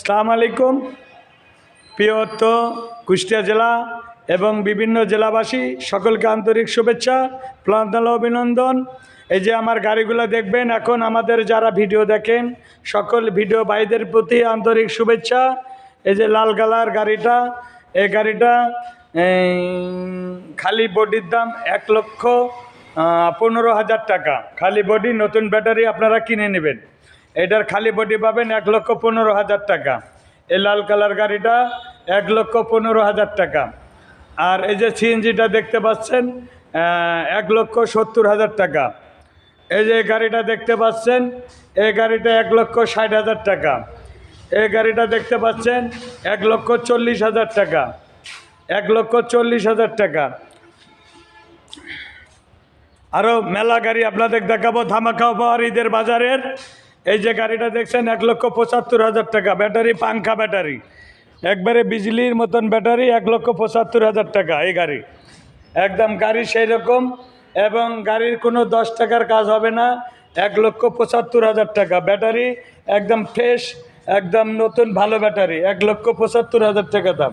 সালাম আলাইকুম, প্রিয়ত্ব, কুষ্টিয়া জেলা এবং বিভিন্ন জেলাবাসী, সকলকে আন্তরিক শুভেচ্ছা প্লান্তাল অভিনন্দন। এই যে আমার গাড়িগুলো দেখবেন, এখন আমাদের যারা ভিডিও দেখেন, সকল ভিডিও ভাইদের প্রতি আন্তরিক শুভেচ্ছা। এই যে লাল কালার গাড়িটা, এই গাড়িটা খালি বডির দাম এক লক্ষ পনেরো হাজার টাকা। খালি বডি, নতুন ব্যাটারি আপনারা কিনে নেবেন। এটার খালি বডি পাবেন এক লক্ষ পনেরো হাজার টাকা। এই লাল কালার গাড়িটা এক লক্ষ পনেরো হাজার টাকা। আর এই যে সিএনজিটা দেখতে পাচ্ছেন এক লক্ষ সত্তর হাজার টাকা। এই যে গাড়িটা দেখতে পাচ্ছেন, এই গাড়িটা এক লক্ষ ষাট হাজার টাকা। এই গাড়িটা দেখতে পাচ্ছেন, এক লক্ষ চল্লিশ হাজার টাকা। এক লক্ষ চল্লিশ হাজার টাকা। আরও মেলা গাড়ি আপনাদের দেখাবো, ধামাকা উপহার ঈদের বাজারের। এই যে গাড়িটা দেখছেন, এক লক্ষ পঁচাত্তর হাজার টাকা। ব্যাটারি, পাংখা ব্যাটারি। একবারে বিজলির মতন ব্যাটারি, এক লক্ষ পঁচাত্তর হাজার টাকা এই গাড়ি। একদম গাড়ি সেই রকম এবং গাড়ির কোনো দশ টাকার কাজ হবে না, এক লক্ষ পঁচাত্তর হাজার টাকা। ব্যাটারি একদম ফ্রেশ একদম নতুন, ভালো ব্যাটারি, এক লক্ষ পঁচাত্তর হাজার টাকা দাম।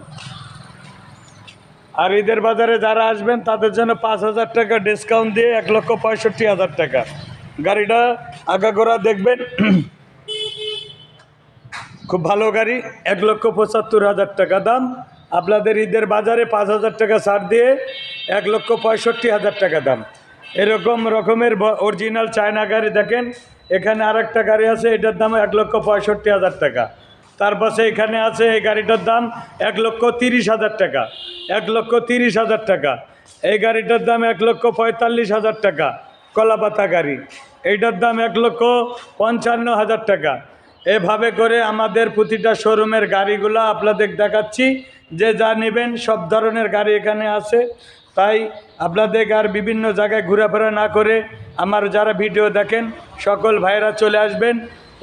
আর ঈদের বাজারে যারা আসবেন, তাদের জন্য পাঁচ হাজার টাকা ডিসকাউন্ট দিয়ে এক লক্ষ পঁয়ষট্টি হাজার টাকা। গাড়িটা আগাগোড়া দেখবেন। খুব ভালো গাড়ি, এক লক্ষ পঁচাত্তর হাজার টাকা দাম। আপনাদের ঈদের বাজারে পাঁচ হাজার টাকা ছাড় দিয়ে এক লক্ষ পঁয়ষট্টি হাজার টাকা দাম। এরকম রকমের অরিজিনাল চায়না গাড়ি দেখেন। এখানে আর একটা গাড়ি আছে, এটার দাম এক লক্ষ পঁয়ষট্টি হাজার টাকা। তার পাশে এখানে আছে এই গাড়িটার দাম এক লক্ষ তিরিশ হাজার টাকা। এক লক্ষ তিরিশ হাজার টাকা। এই গাড়িটার দাম এক লক্ষ পঁয়তাল্লিশ হাজার টাকা। কলাপাতা গাড়ি। এইটার দাম এক লক্ষ পঞ্চান্ন হাজার টাকা। এভাবে করে আমাদের প্রতিটা শোরুমের গাড়িগুলো আপনাদের দেখাচ্ছি। যে যা নেবেন সব ধরনের গাড়ি এখানে আছে। তাই আপনাদের আর বিভিন্ন জায়গায় ঘোরাফেরা না করে আমার যারা ভিডিও দেখেন, সকল ভাইরা চলে আসবেন।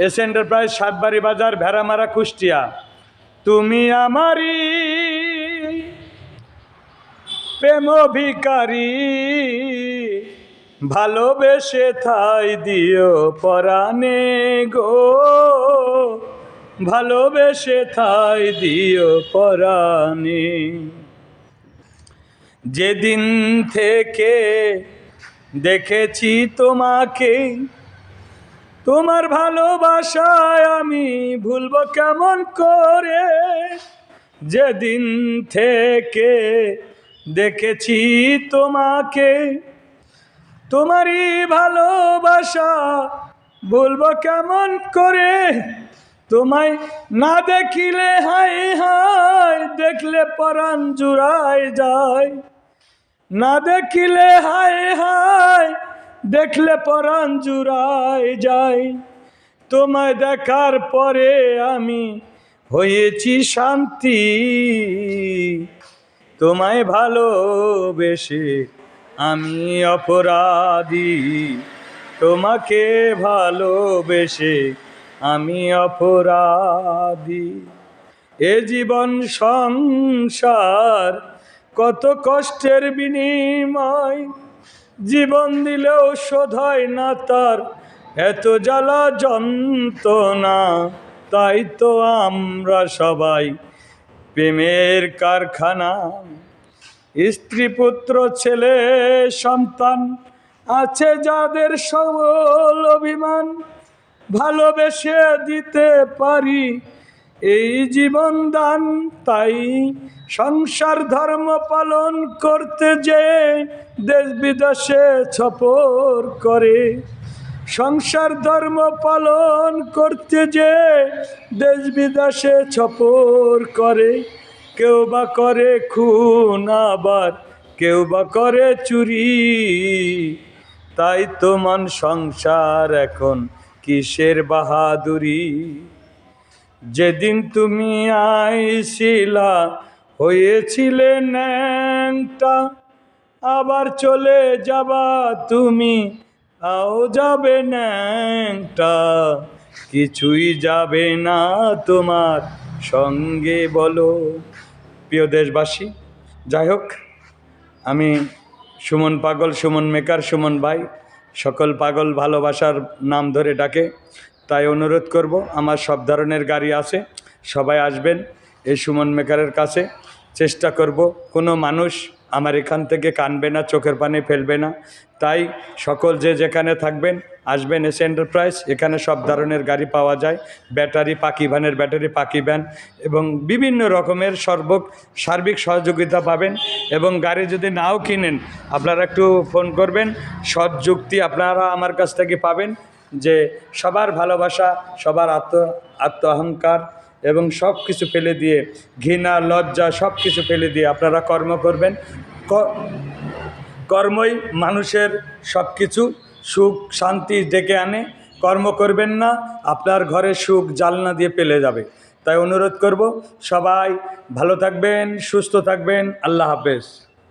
এস এন্টারপ্রাইজ সাতবাড়ি বাজার, ভেড়ামারা, কুষ্টিয়া। তুমি আমারই প্রেম ভিকারি ভালোবেসে থাই দিও পরাণে গো। ভালোবেসে থাই দিও পরাণে। যেদিন থেকে দেখেছি তোমাকে, তোমার ভালোবাসায় আমি ভুলবো কেমন করে? যেদিন থেকে দেখেছি তোমাকে তোমারই ভালোবাসা বলব কেমন করে? তোমায় না দেখিলে হাই হাই, দেখলে পরাণ জুড়ায় যায়। না দেখিলে হাই হাই, দেখলে পরাণ জুড়ায় যায়। তোমায় দেখার পরে আমি হয়েছি শান্তি। তোমায় ভালোবেসে আমি অপরাধী, তোমাকে ভালোবেসে আমি অপরাধী। এ জীবন সংসার, কত কষ্টের বিনিময়। জীবন দিলেও শোধায় না তার, এত জ্বালা যন্ত্রণা। তাই তো আমরা সবাই প্রেমের কারখানা। স্ত্রী পুত্র ছেলে, সন্তান আছে যাদের সবল অভিমান ভালোবেসে দিতে পারি। এই জীবন দান, তাই সংসার ধর্ম পালন করতে যে দেশ বিদেশে ছপর করে। সংসার ধর্ম পালন করতে যে দেশ বিদেশে ছপর করে। কেউ বা করে খুন আবার, কেউ বা করে চুরি। তাই তো মান সংসার এখন কিসের বাহাদুরি? যেদিন তুমি আইছিলা হয়েছিলে ন্যাংটা, আবার চলে যাবা তুমি আও যাবে ন্যাংটা। কিছুই যাবে না তোমার সঙ্গে বলো। প্রিয় দেশবাসী, যাই হোক, আমি সুমন পাগল, সুমন মেকার, সুমন ভাই, সকল পাগল ভালোবাসার নাম ধরে ডাকে, তাই অনুরোধ করব, আমার সব ধরনের গাড়ি আছে, সবাই আসবেন, এই সুমন মেকারের কাছে। চেষ্টা করব, কোনো মানুষ আমার এখান থেকে কানবে না, চোখের পানি ফেলবে না। তাই সকল যে যেখানে থাকবেন, আসবেন এস এন্টারপ্রাইজ, এখানে সব ধরনের গাড়ি পাওয়া যায়। ব্যাটারি পাকি ভ্যানের ব্যাটারি পাকি ভ্যান এবং বিভিন্ন রকমের সর্ব সার্বিক সহযোগিতা পাবেন এবং গাড়ি যদি নাও কিনেন, আপনারা একটু ফোন করবেন। সৎ যুক্তি আপনারা আমার কাছ থেকে পাবেন যে সবার ভালোবাসা, সবার আত্ম আত্ম অহংকার এবং সব কিছু ফেলে দিয়ে ঘৃণা, লজ্জা, সব কিছু ফেলে দিয়ে আপনারা কর্ম করবেন। কর্মই মানুষের সব কিছু সুখ, শান্তি ডেকে আনে। কর্ম করবেন না, আপনার ঘরে সুখ জালনা দিয়ে পেলে যাবে। তাই অনুরোধ করব, সবাই ভালো থাকবেন, সুস্থ থাকবেন। আল্লাহ হাফেজ।